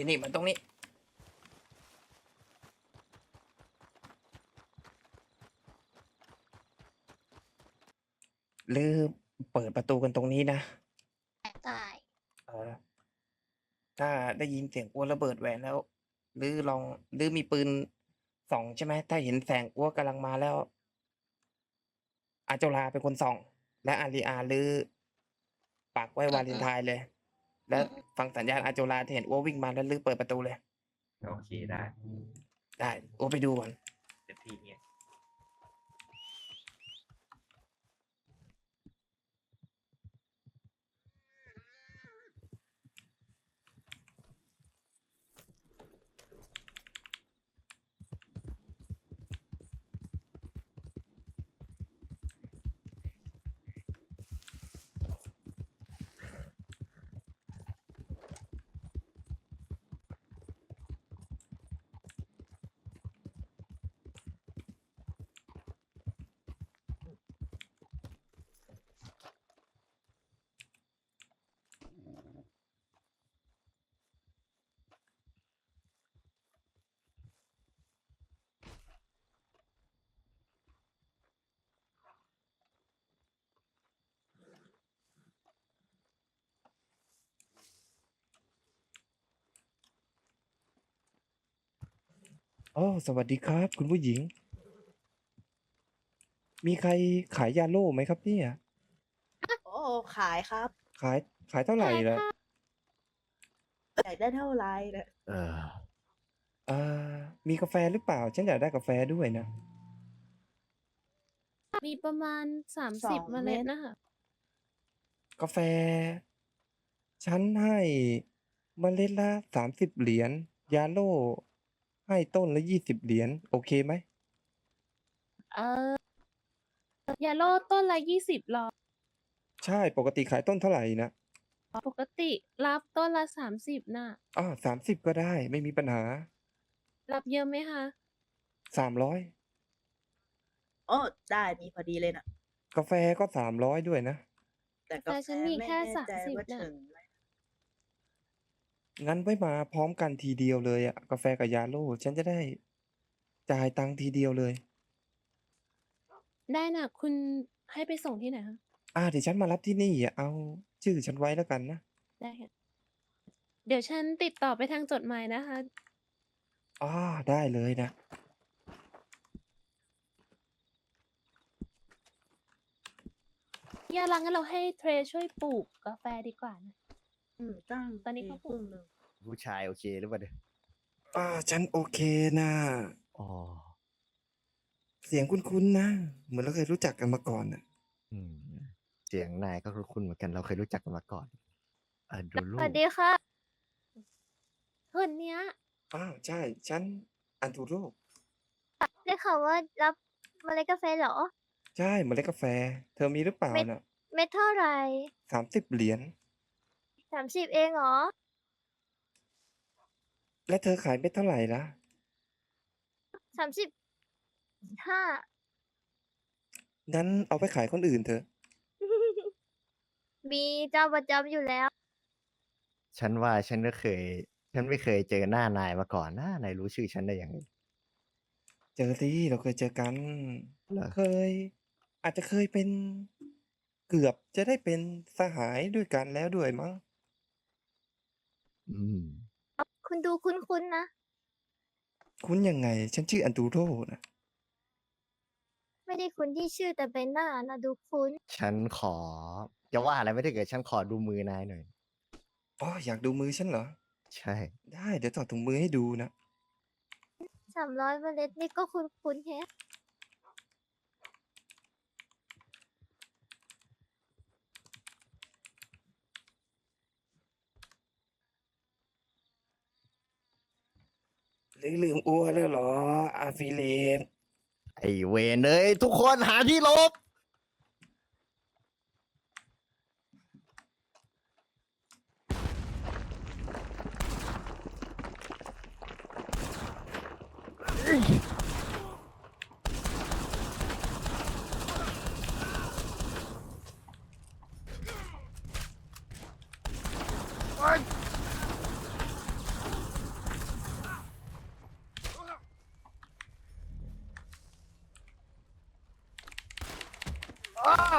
นี่นี่มันตรงนี้ ลืมเปิดประตูกันตรงนี้นะได้เออถ้าได้ยินเสียงอ้วระเบิดแหวนแล้ว หรือลองหรือมีปืนส่องใช่ไหมถ้าเห็นแสงอ้วกำลังมาแล้ว อาโจลาเป็นคนส่อง และอารีอาหรือปักไว้วาเลนไทน์เลย แล้วฟังสัญญาณอาโจลาที่เห็นอ้ววิ่งมาแล้วลือเปิดประตูเลย โอเคได้ ได้อ้วไปดูก่อน โอ้สวัสดีครับ คุณผู้หญิง มีใครขายยาโล่ไหมครับเนี่ยโอ้ขายครับขายขายเท่าไหร่ล่ะอยากได้เท่าไหรนะเอออ่ามีกาแฟหรือเปล่า ฉันอยากได้กาแฟด้วยนะ มีประมาณสามสิบเมล็ดนะคะกาแฟ ฉันให้เมล็ดละสามสิบเหรียญยาโล่ ให้ต้นละยี่สิบเหรียญโอเคไหม เออยาโลต้นละยี่สิบหรอใช่ปกติขายต้นเท่าไหร่นะปกติรับต้นละสามสิบน่ะอ๋อสามสิบก็ได้ไม่มีปัญหารับเยอะไหมคะ สามร้อยโอ้ได้มีพอดีเลยนะกาแฟก็สามร้อยด้วยนะแต่กาแต่แฟฉันมีไม่แค่แน่ใจ30ว่าน่ะ ถึงไหม งั้นไว้มาพร้อมกันทีเดียวเลยอะกาแฟกับยาโล่ฉันจะได้จ่ายตังค์ทีเดียวเลย ได้น่ะ คุณให้ไปส่งที่ไหนคะอ่าเดี๋ยวฉันมารับที่นี่อะเอาชื่อฉันไว้แล้วกันนะ ได้ค่ะเดี๋ยวฉันติดต่อไปทางจดหมายนะคะ อ่าได้เลยนะ ยาลังงั้นเราให้เทรช่วยปลูกกาแฟดีกว่านะ อืมตั้งตอนนี้เขาปลูก ครึ่งหนึ่งผู้ชายโอเคหรือเปล่าเนี่ยอ่าฉันโอเคนะ อ๋อเสียงคุ้นๆนะ เหมือนเราเคยรู้จักกันมาก่อนน่ะ อืมเสียงนายก็คุ้นๆเหมือนกันเราเคยรู้จักกันมาก่อนอะดูสลูกวัสดีค่ะคนเนี้ยอ้าวใช่ ฉันอันตูโรได้ข่าวว่ารับเมล็ดกาแฟเหรอ ใช่เมล็ดกาแฟ เธอมีหรือเปล่าเม็ดน่ะเม็ดเท่าไหร่สามสิบเหรียญ สามสิบเองเหรอ และเธอขายเม็ดเท่าไหร่ล่ะสามสิบห้า งั้นเอาไปขายคนอื่นเถอะ มีเจ้าประจำอยู่แล้ว ฉันว่าฉันก็เคย ฉันไม่เคยเจอหน้านายมาก่อนนะนายรู้ชื่อฉันได้ยังไงเจอที่เราเคยเจอกัน เหรอเคย อาจจะเคยเป็น เกือบจะได้เป็นสหายด้วยกันแล้วด้วยมั้ง อืม คุณดูคุ้นๆนะ คุ้นยังไง ฉันชื่ออันตูโรนะ ไม่ได้คุ้นที่ชื่อแต่เป็นหน้านะดูคุ้น ฉันขอจะว่าอะไรไม่ได้เกิด ฉันขอดูมือนายหน่อย อ๋อ อยากดูมือฉันเหรอ ใช่ ได้ เดี๋ยวถอดถุงมือให้ดูนะ สามร้อยเมล็ดนี่ก็คุ้นๆแฮะ หรือลืมอ้วนแล้วเหรออาฟิเลตไอเวนเอ้ยทุกคนหาที่หลบอ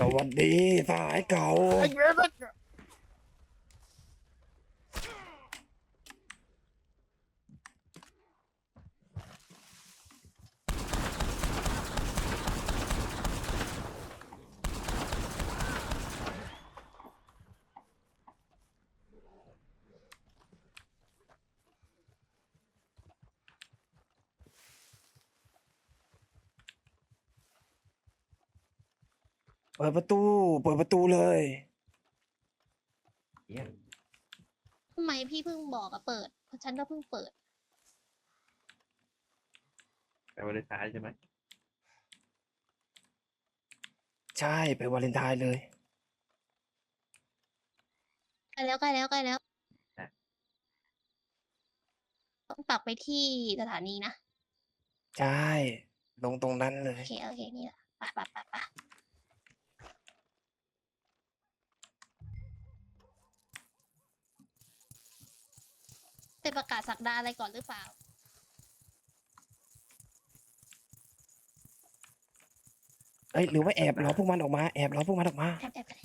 สวัสดีสายเก่า ไอ้เปิดประตู เปิดประตูเลยเยี่ยมทำไมพี่เพิ่งบอกอะเปิด เพราะฉันก็เพิ่งเปิด ไปวันเลนไทน์ใช่ไหมใช่ไปวาเลนไทน์เลย ใกล้แล้วใกล้แล้วใกล้แล้ว ต้องปักไปที่สถานีนะ ใช่ ลงตรงนั้นเลโอย เคโอเคนี่แหละไปไปไปไป ไปประกาศสักดาอะไรก่อนหรือเปล่า เอ้ยหรือว่าแอบรอพวกมันออกมาแอบรอพวกมันออกมา แอบแอบก็ได้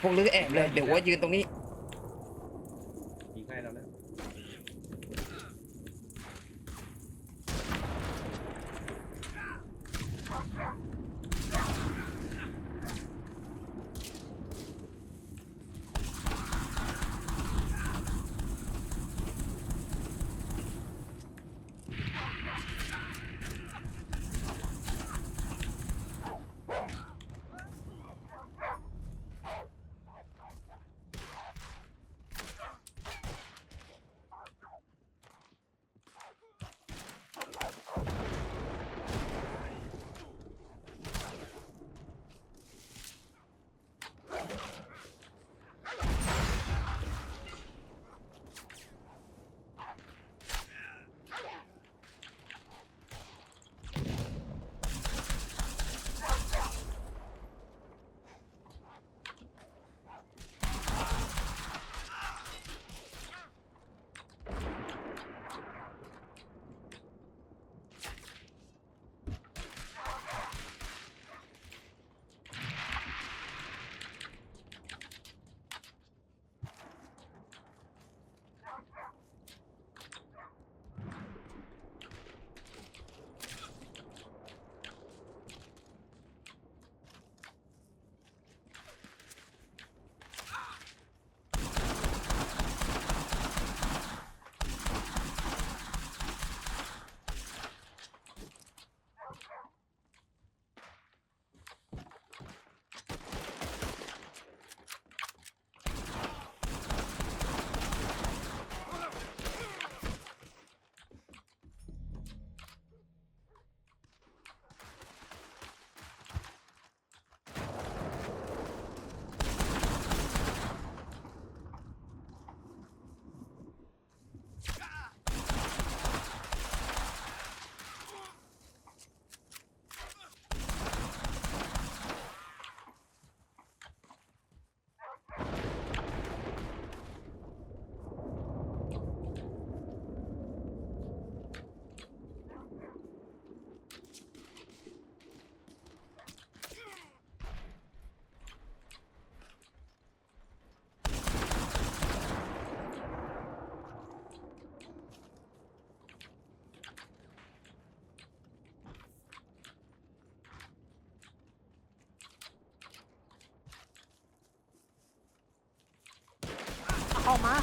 พวกลือแอบเลยเดี๋ยวว่ายืนตรงนี้ ออกมา